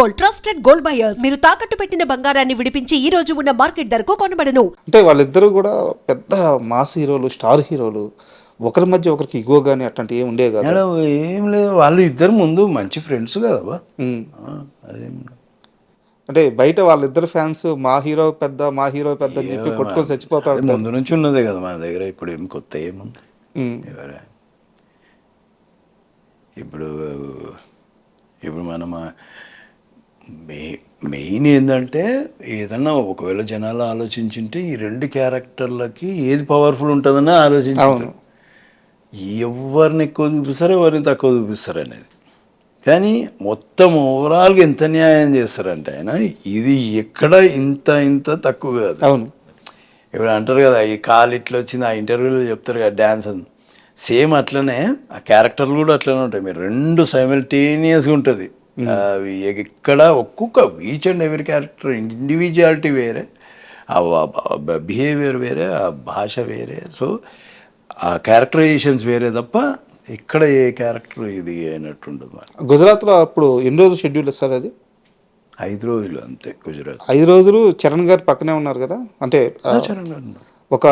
Gold trusted gold buyers మీరు తాకట్టు పెట్టిన బంగారాన్ని విడిపించి ఈ రోజు ఉన్న మార్కెట్ ధరకు కొనబడను. అంటే వాళ్ళిద్దరూ కూడా పెద్ద మాస్ హీరోలు స్టార్ హీరోలు. ఒకరి మధ్య ఒకరికి ఇగో కానీ అట్లాంటి ఏం ఉండేవి కదా. ఏం లేదు. వాళ్ళు ఇద్దరు ముందు మంచి ఫ్రెండ్స్. ఆ, అదేం. అంటే బయట వాళ్ళిద్దరు ఫ్యాన్స్ మా హీరో పెద్ద మా హీరో పెద్ద అని చెప్పి కొట్టుకొని చచ్చిపోతా అది ఉంటారు. ముందు నుంచి ఉన్నదే కదా మన దగ్గర. ఇప్పుడు ఏం కొత్త ఏముంది. ఎవరా? ఇప్పుడు ఇప్పుడు మనం మెయిన్ ఏంటంటే ఏదన్నా ఒకవేళ జనాలు ఆలోచించుంటే ఈ రెండు క్యారెక్టర్లకి ఏది పవర్ఫుల్ ఉంటుందని ఆలోచించారు. ఎవరిని ఎక్కువ చూపిస్తారు ఎవరిని తక్కువ చూపిస్తారు అనేది. కానీ మొత్తం ఓవరాల్గా ఎంత న్యాయం చేస్తారంటే ఆయన ఇది ఎక్కడ ఇంత ఇంత తక్కువ కాదు. అవును. ఇప్పుడు అంటారు కదా ఈ కాలు ఇట్లా వచ్చింది ఆ ఇంటర్వ్యూలో చెప్తారు కదా డ్యాన్స్ అని. సేమ్ అట్లనే ఆ క్యారెక్టర్లు కూడా అట్లనే ఉంటాయి. మీరు రెండు సైమల్టేనియస్గా ఉంటుంది. ఎక్కడ ఒక్కొక్క ఈచ్ అండ్ ఎవరి క్యారెక్టర్ ఇండివిజువాలిటీ వేరే ఆ బిహేవియర్ వేరే ఆ భాష వేరే. సో ఆ క్యారెక్టరైజేషన్స్ వేరే తప్ప ఇక్కడ ఏ క్యారెక్టర్ ఇది అయినట్టు ఉండదు గుజరాత్లో అప్పుడు ఎన్ని రోజులు షెడ్యూల్ ఇస్తారు అది? ఐదు రోజులు అంతే గుజరాత్. ఐదు రోజులు చరణ్ గారు పక్కనే ఉన్నారు కదా? అంటే చరణ్ గారు. ఒక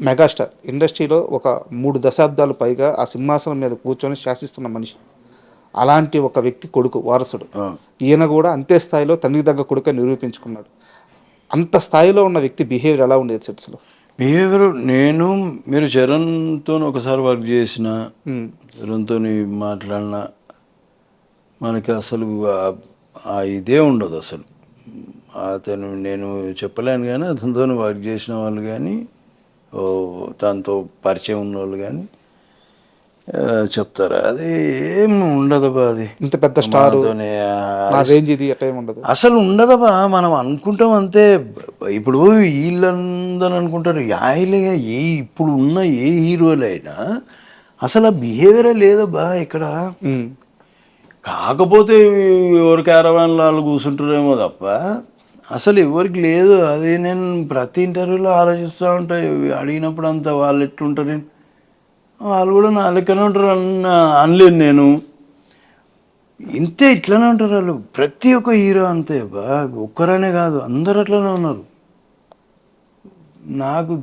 మెగాస్టార్ ఇండస్ట్రీలో ఒక మూడు దశాబ్దాలు పైగా ఆ సింహాసనం మీద కూర్చొని శాసిస్తున్న మనిషి. అలాంటి ఒక వ్యక్తి కొడుకు వారసుడు. ఈయన కూడా అంతే స్థాయిలో తండ్రికి దగ్గర కొడుకు నిరూపించుకున్నాడు. అంత స్థాయిలో ఉన్న వ్యక్తి బిహేవియర్ ఎలా ఉండేది సెట్స్లో బిహేవియర్ నేను మీరు చరణ్తో ఒకసారి వర్క్ చేసిన చరణ్తో మాట్లాడిన మనకి అసలు ఆ- ఇదే ఉండదు అసలు. అతను నేను చెప్పలేను కానీ అతనితో వర్క్ చేసిన వాళ్ళు కానీ దాంతో పరిచయం ఉన్న వాళ్ళు కానీ చెప్తారు. అది ఏం ఉండదబ్బా అది. ఇంత పెద్ద స్టార్ మనతోనే ఆ- నా రేంజ్ ఇది అట్లా ఏమి ఉండదు. అసలు ఉండదబ్బా మనం అనుకుంటాం అంతే. ఇప్పుడు వీళ్ళందరూ అనుకుంటారు యాయిలే ఏ ఇప్పుడు ఉన్న ఏ హీరోలైనా అసలు ఆ బిహేవియరే లేదబ్బా ఇక్కడ. కాకపోతే ఎవరి క్యారవాన్లో వాళ్ళు కూర్చుంటారేమో తప్ప అసలు ఎవరికి లేదు. అది నేను ప్రతి ఇంటర్వ్యూలో ఆలోచిస్తూ ఉంటా. అడిగినప్పుడు అంతా వాళ్ళు ఎట్లుంటారు? వాళ్ళు కూడా నా లెక్కనే ఉంటారు అన్న అనలేను నేను. ఇంతే ఇట్లానే ఉంటారు వాళ్ళు. ప్రతి ఒక్క హీరో అంతే. బా ఒక్కరనే కాదు అందరు అట్లనే ఉన్నారు. నాకు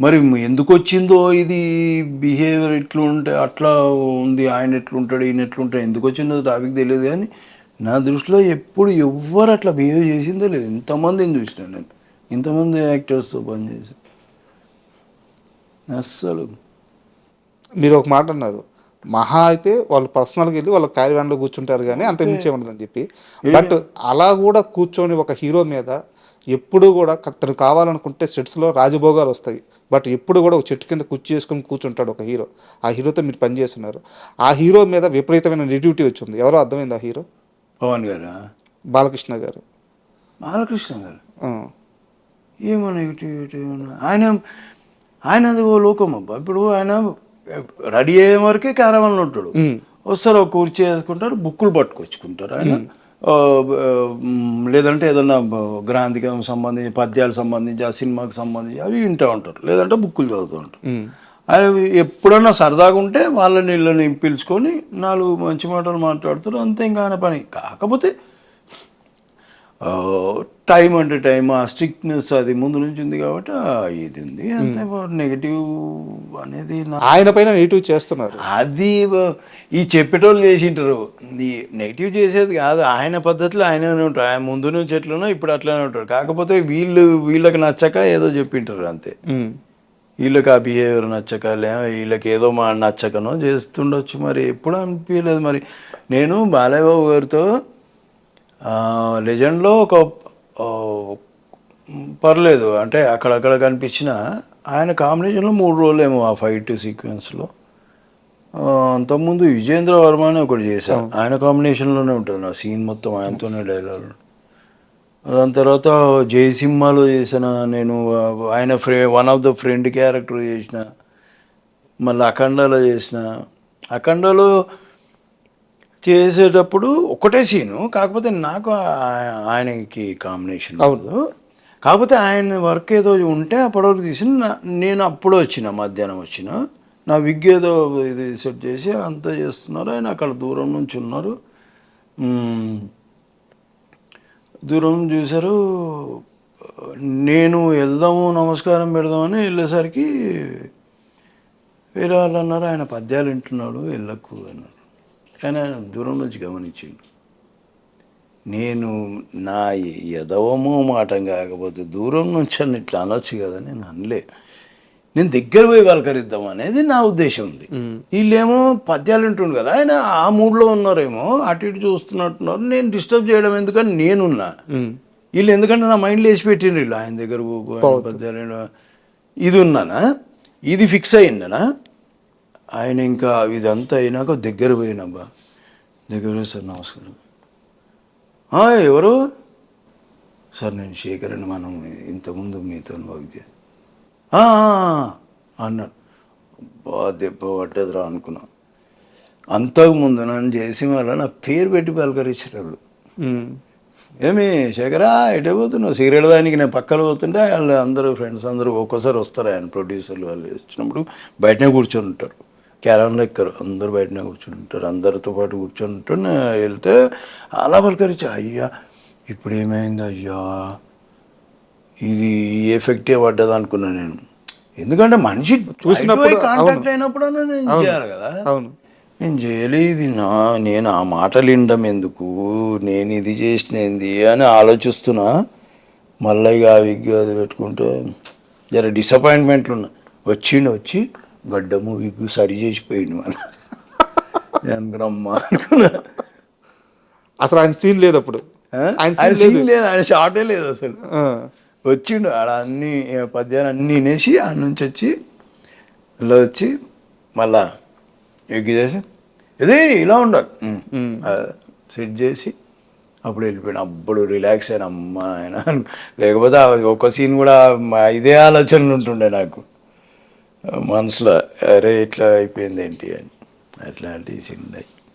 మరి ఎందుకు వచ్చిందో ఇది బిహేవియర్ ఇట్లా ఉంటే అట్లా ఉంది ఆయన ఎట్లుంటాడు ఈయన ఎట్లుంటాడు ఎందుకు వచ్చిందో టాపిక్ తెలియదు కానీ నా దృష్టిలో ఎప్పుడు ఎవ్వరు అట్లా బిహేవ్ చేసిందో లేదు. ఇంతమందిని చూసినాను నేను. ఇంతమంది యాక్టర్స్తో పనిచేసి. అస్సలు. మీరు ఒక మాట అన్నారు. మహా అయితే వాళ్ళు పర్సనల్గా వెళ్ళి వాళ్ళ క్యారీ వ్యాన్లో కూర్చుంటారు కానీ అంత మించే ఉండదని చెప్పి. బట్ అలా కూడా కూర్చొని ఒక హీరో మీద ఎప్పుడు కూడా తను కావాలనుకుంటే సెట్స్లో రాజభోగాలు వస్తాయి. బట్ ఎప్పుడు కూడా ఒక చెట్టు కింద కుర్చీ చేసుకొని కూర్చుంటాడు ఒక హీరో. ఆ హీరోతో మీరు పనిచేస్తున్నారు ఆ హీరో మీద విపరీతమైన నెగిటివిటీ వచ్చింది ఎవరో అర్థమైంది ఆ హీరో? పవన్ గారా? బాలకృష్ణ గారు. బాలకృష్ణ గారు. ఏమో నెగిటివిటీ ఆయన అది ఓ లోకం అబ్బా. ఇప్పుడు ఆయన రెడీ అయ్యే వరకే క్యారవన్లో ఉంటాడు. వస్తారు ఒక కుర్చీ వేసుకుంటారు బుక్కులు పట్టుకొచ్చుకుంటారు ఆయన. లేదంటే ఏదన్నా గ్రాంధికం సంబంధించి పద్యాలకు సంబంధించి ఆ సినిమాకి సంబంధించి అవి వింటూ ఉంటారు లేదంటే బుక్కులు చదువుతూ ఉంటారు. ఆయన ఎప్పుడన్నా సరదాగా ఉంటే వాళ్ళని వీళ్ళని పిలుచుకొని నాలుగు మంచి మాటలు మాట్లాడుతారు అంతే ఇంకా ఆయన పని. కాకపోతే టైం అంటే టైం ఆ స్ట్రిక్ట్నెస్ అది ముందు నుంచి ఉంది కాబట్టి ఇది ఉంది. అంతే నెగిటివ్ అనేది ఆయన పైన నెగిటివ్ చేస్తున్నారు. అది ఈ చెప్పేటోళ్ళు చేసింటారు. నెగిటివ్ చేసేది కాదు ఆయన పద్ధతిలో ఆయననే ఉంటారు. ఆయన ముందు నుంచి ఎట్లనో ఇప్పుడు అట్లనే ఉంటారు. కాకపోతే వీళ్ళు వీళ్ళకి నచ్చక ఏదో చెప్పింటారు అంతే. ఉమ్. వీళ్ళకి ఆ బిహేవియర్ నచ్చక లే వీళ్ళకి ఏదో మా నచ్చకనో చేస్తుండొచ్చు మరి. ఎప్పుడు అనిపించలేదు మరి. నేను బాలయ్యబాబు గారితో లెజెండ్లో ఒక పర్లేదు. అంటే అక్కడక్కడ కనిపించిన ఆయన కాంబినేషన్లో మూడు రోజులు ఏమో ఆ ఫైట్ సీక్వెన్స్లో. అంతకుముందు విజేంద్ర వర్మ అని ఒకటి చేశాను ఆయన కాంబినేషన్లోనే ఉంటుంది. నా సీన్ మొత్తం ఆయనతోనే డైలాగ్ దాని తర్వాత జై సినిమాలో చేసిన నేను ఆయన ఫ్రె one of the friend character చేసిన మళ్ళీ అఖండాలో చేసిన. అఖండాలో చేసేటప్పుడు ఒకటే సీను కాకపోతే నాకు ఆయనకి కాంబినేషన్ అవును. కాకపోతే ఆయన వర్క్ ఏదో ఉంటే అప్పటివరకు తీసి నేను అప్పుడు వచ్చిన మధ్యాహ్నం వచ్చిన. నా విగ్ ఏదో ఇది సెట్ చేసి అంతా చేస్తున్నారు. ఆయన అక్కడ దూరం నుంచి ఉన్నారు. దూరం చూశారు. నేను వెళ్దాము నమస్కారం పెడదామని వెళ్ళేసరికి వేరే వాళ్ళు అన్నారు. ఆయన పద్యాలు వింటున్నాడు వెళ్ళకు అన్నారు. ఆయన దూరం నుంచి గమనించిండు. నేను నా ఎదవమో మాటం కాకపోతే దూరం నుంచి అని ఇట్లా అనొచ్చు కదా నేను అనలే. నేను దగ్గర పోయి పలకరిద్దాం అనేది నా ఉద్దేశం ఉంది. వీళ్ళేమో పద్యాలు వింటుండు కదా ఆయన ఆ మూడ్లో ఉన్నారేమో అటు ఇటు చూస్తున్నట్టున్నారు నేను డిస్టర్బ్ చేయడం ఎందుకని నేనున్నా. వీళ్ళు ఎందుకంటే నా మైండ్లో వేసి పెట్టిండ్రు వీళ్ళు ఆయన దగ్గర పద్యాలు. ఇది ఉన్నానా? ఇది ఫిక్స్ అయిందనా? ఆయన ఇంకా ఇదంతా అయినాక దగ్గర పోయినబ్బా. దగ్గర పోయి సార్ నమస్కారం. "ఆ, ఎవరు? సార్ నేను శేఖర్ అని మనం ఇంతకుముందు మీతో వర్క్ చే "ఆ, ఆ, ఆ," అన్నాడు. బా దెబ్బ పట్టదురా అనుకున్నా. అంతకుముందు నన్ను చేసి వల్ల నా పేరు పెట్టి పలకరించేటప్పుడు ఉమ్. ఏమి శేఖరా ఎటే పోతున్నావు? సిగరెట్ దానికి నేను పక్కన పోతుంటే వాళ్ళు అందరూ ఫ్రెండ్స్ అందరూ ఒక్కోసారి వస్తారు ఆయన ప్రొడ్యూసర్లు వాళ్ళు వచ్చినప్పుడు బయటనే కూర్చొని ఉంటారు. క్యారమ్లో ఎక్కరు. అందరూ బయటనే కూర్చొని ఉంటారు అందరితో పాటు నేను వెళ్తే అలా పలకరించి అయ్యా ఇప్పుడు ఏమైంది అయ్యా? ఇది ఎఫెక్టే పడ్డది అనుకున్నా నేను. ఎందుకంటే మనిషి చూసినప్పుడు కాంటాక్ట్ అయినప్పుడు నేను చేయాలి కదా. అవును. నేను చేయలేదు నా నేను ఆ మాటలు వినడం ఎందుకు? నేను ఇది చేసినది అని ఆలోచిస్తున్నా. మళ్ళీ ఇక విగ్ అది పెట్టుకుంటే జర డిసప్పాయింట్మెంట్లు ఉన్నా వచ్చిండు వచ్చి గడ్డము విగ్గు సరి చేసిపోయిండు మన. అనుకున్నా. అసలు ఆయన సీన్ లేదు అప్పుడు? ఆయన సీన్ లేదు. ఆయన షార్టే లేదు అసలు. వచ్చిండు ఆడ అన్ని పద్యాలు అన్నీ వినేసి ఆడ నుంచి వచ్చి ఇలా వచ్చి మళ్ళా ఎగ్గి చేసి ఇది ఇలా ఉండాలి. సెట్ చేసి అప్పుడు వెళ్ళిపోయాను. అప్పుడు రిలాక్స్ అయిన అమ్మ ఆయన. లేకపోతే ఒక్క సీన్ కూడా ఇదే ఆలోచనలు ఉంటుండే నాకు. మనసులో అరే ఇట్లా అయిపోయింది ఏంటి అని. అట్లాంటి సీన్ ఉన్నాయి